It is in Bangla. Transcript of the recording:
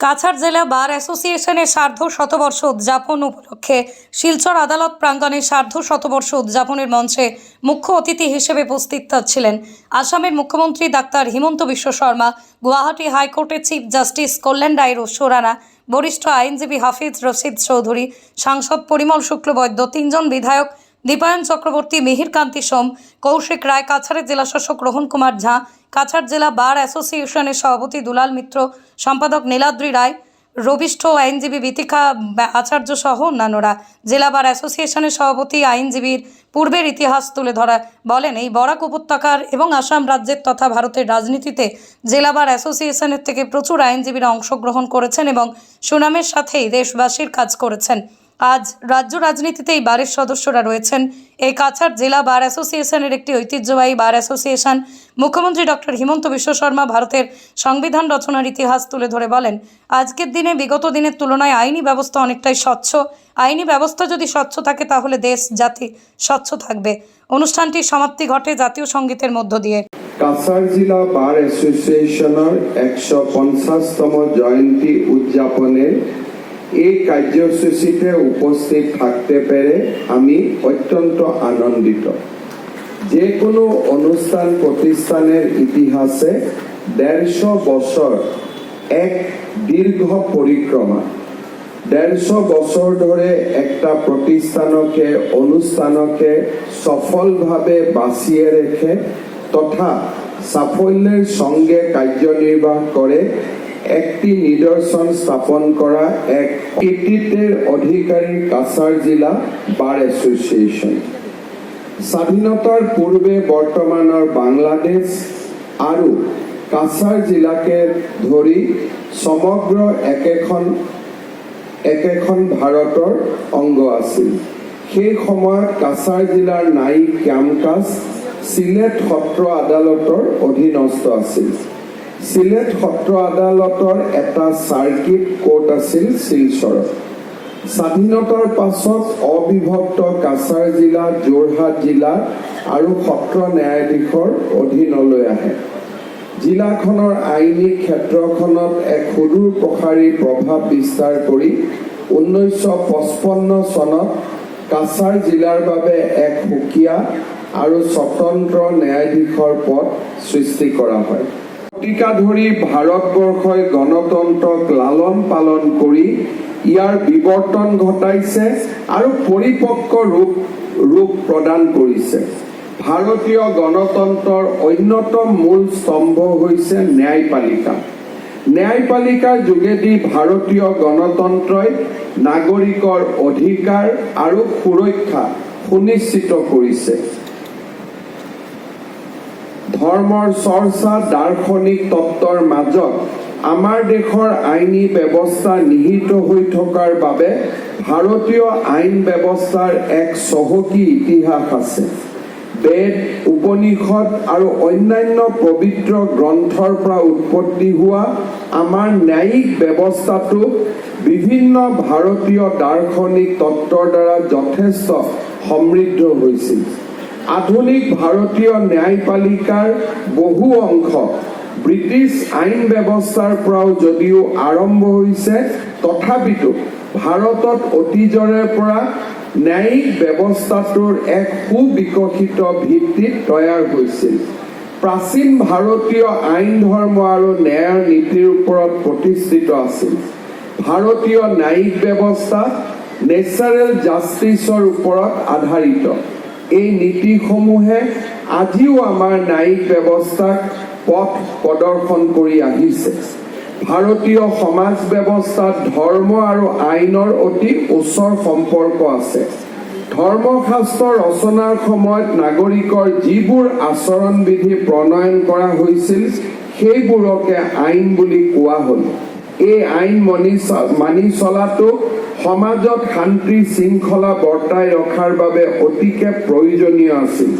কাছাড় জেলা বার অ্যাসোসিয়েশনের সার্ধ শতবর্ষ উদযাপন উপলক্ষে শিলচর আদালত প্রাঙ্গণে সার্ধ শতবর্ষ উদযাপনের মঞ্চে মুখ্য অতিথি হিসেবে উপস্থিত ছিলেন আসামের মুখ্যমন্ত্রী ডাক্তার হিমন্ত বিশ্ব শর্মা, গুয়াহাটি হাইকোর্টের চিফ জাস্টিস কল্যাণ রায় রসুরানা, বরিষ্ঠ আইনজীবী হাফিজ রশিদ চৌধুরী, সাংসদ পরিমল শুক্লবৈদ্য, তিনজন বিধায়ক দীপায়ন চক্রবর্তী, মিহির কান্তি সোম, কৌশিক রায়, কাছাড়ের জেলাশাসক রোহন কুমার ঝা, কাছাড় জেলা বার অ্যাসোসিয়েশনের সভাপতি দুলাল মিত্র, সম্পাদক নীলাদ্রি রায়, রবিষ্ঠ আইনজীবী বিতিকা আচার্য সহ অন্যান্যরা। জেলা বার অ্যাসোসিয়েশনের সভাপতি, আইনজীবীর পূর্বের ইতিহাস তুলে ধরা বলেন, এই বরাক উপত্যকার এবং আসাম রাজ্যের তথা ভারতের রাজনীতিতে জেলা বার অ্যাসোসিয়েশনের থেকে প্রচুর আইনজীবীরা অংশগ্রহণ করেছেন এবং সুনামের সাথেই দেশবাসীর কাজ করেছেন। আজ রাজ্য রাজনীতিতে এই বারের সদস্যরা রয়েছেন। এই কাছাড় জেলা বার অ্যাসোসিয়েশনের একটি ঐতিহ্যবাহী বার অ্যাসোসিয়েশন। মুখ্যমন্ত্রী ডক্টর হিমন্ত বিশ্ব শর্মা ভারতের সংবিধান রচনার ইতিহাস তুলে ধরে বলেন, আজকের দিনে বিগত দিনের তুলনায় আইনি ব্যবস্থা অনেকটাই স্বচ্ছ। আইনি ব্যবস্থা যদি স্বচ্ছ থাকে, তাহলে দেশ জাতি স্বচ্ছ থাকবে। অনুষ্ঠানটির সমাপ্তি ঘটে জাতীয় সঙ্গীতের মধ্য দিয়ে। কাছাৰ জিলা বাৰ এছ'চিয়েশ্যনৰ একশ পঞ্চাছতম জয়ন্তী উদযাপনে এই কাৰ্যসূচীতে উপস্থিত থাকতে পেরে আমি অত্যন্ত আনন্দিত। যে কোনো অনুষ্ঠান প্রতিষ্ঠানের ইতিহাসে দেড়শো বছর এক দীর্ঘ পরিক্রমা দেড়শো বছর ধরে একটা প্রতিষ্ঠানকে অনুষ্ঠানকে সফলভাবে বাঁচিয়ে রেখে তথা সাফল্যের সঙ্গে কার্যনির্বাহ করে একটি নিদর্শন স্থাপন করা এক কৃতিত্বের অধিকারী কাছাড় জেলা বার এছ'চিয়েশ্যন স্বাধীনতাৰ পূৰ্বে বৰ্তমানৰ বাংলাদেশ আৰু কাছাৰ জিলাকে ধৰি সমগ্ৰ একেখন একেখন ভাৰতৰ অংগ আছিল। সেই সময়ত কাছাৰ জিলাৰ ন্যায়িক কাম কাজ চিলেট সত্ৰ আদালতৰ অধীনস্থ আছিল। চিলেট সত্ৰ আদালতৰ এটা চাৰ্কিট কোৰ্ট আছিল শিলচৰত। স্বাধীনতাৰ পাছত অবিভক্ত কাছাৰ জিলা যোৰহাট জিলা আৰু সত্ৰ ন্যায়াধীশৰ অধীনলৈ আহে। জিলাখনৰ আইনী ক্ষেত্ৰখনত এক সুদূৰ প্ৰসাৰী প্ৰভাৱ বিস্তাৰ কৰি ঊনৈছশ পঁচপন্ন চনত কাছাৰ জিলাৰ বাবে এক সুকীয়া আৰু স্বতন্ত্ৰ ন্যায়াধীশৰ পদ সৃষ্টি কৰা হয়। শতিকা ধৰি ভাৰতবৰ্ষই গণতন্ত্ৰক লালন পালন কৰি ইয়াৰ বিৱৰ্তন ঘটাইছে আৰু পৰিপক্ক ৰূপ ৰূপ প্ৰদান কৰিছে। ভাৰতীয় গণতন্ত্ৰৰ অন্যতম মূল স্তম্ভ হৈছে ন্যায়পালিকা। ন্যায়পালিকাৰ যোগেদি ভাৰতীয় গণতন্ত্ৰই নাগৰিকৰ অধিকাৰ আৰু সুৰক্ষা সুনিশ্চিত কৰিছে। ধৰ্মৰ চৰ্চা দাৰ্শনিক তত্বৰ মাজত আমাৰ দেশৰ আইনী ব্যৱস্থা নিহিত হৈ থকাৰ বাবে ভাৰতীয় আইন ব্যৱস্থাৰ এক চহকী ইতিহাস আছে। বেদ উপনিষদ আৰু অন্যান্য পবিত্ৰ গ্ৰন্থৰ পৰা উৎপত্তি হোৱা আমাৰ ন্যায়িক ব্যৱস্থাটো বিভিন্ন ভাৰতীয় দাৰ্শনিক তত্বৰ দ্বাৰা যথেষ্ট সমৃদ্ধ হৈছিল। আধুনিক ভাৰতীয় ন্যায়পালিকাৰ বহু অংশ। ব্ৰিটিছ আইন ব্যৱস্থাৰ পৰাও যদিও আৰম্ভ হৈছে, তথাপিতো ভাৰতত অতীজৰে পৰা ন্যায়িক ব্যৱস্থাটোৰ এক সুবিকশিত ভিত্তিত তৈয়াৰ হৈছিল। প্ৰাচীন ভাৰতীয় আইন ধৰ্ম আৰু ন্যায়ৰ নীতিৰ ওপৰত প্ৰতিষ্ঠিত আছিল। ভাৰতীয় ন্যায়িক ব্যৱস্থা নেচাৰেল জাষ্টিছৰ ওপৰত আধাৰিত। এই নীতিসমূহে আজিও আমাৰ ন্যায়িক ব্যৱস্থাক পথ প্ৰদৰ্শন কৰি আহিছে। ভাৰতীয় সমাজ ব্যৱস্থাত ধৰ্ম আৰু আইনৰ অতি ওচৰ সম্পৰ্ক আছে। ধৰ্মশাস্ত্ৰ ৰচনাৰ সময়ত নাগৰিকৰ যিবোৰ আচৰণ বিধি প্ৰণয়ন কৰা হৈছিল সেইবোৰকে আইন বুলি কোৱা হ'ল। এই আইন মনি মানি চলাটো সমাজত শান্তি শৃংখলা বৰ্তাই ৰখাৰ বাবে অতিকে প্ৰয়োজনীয় আছিল।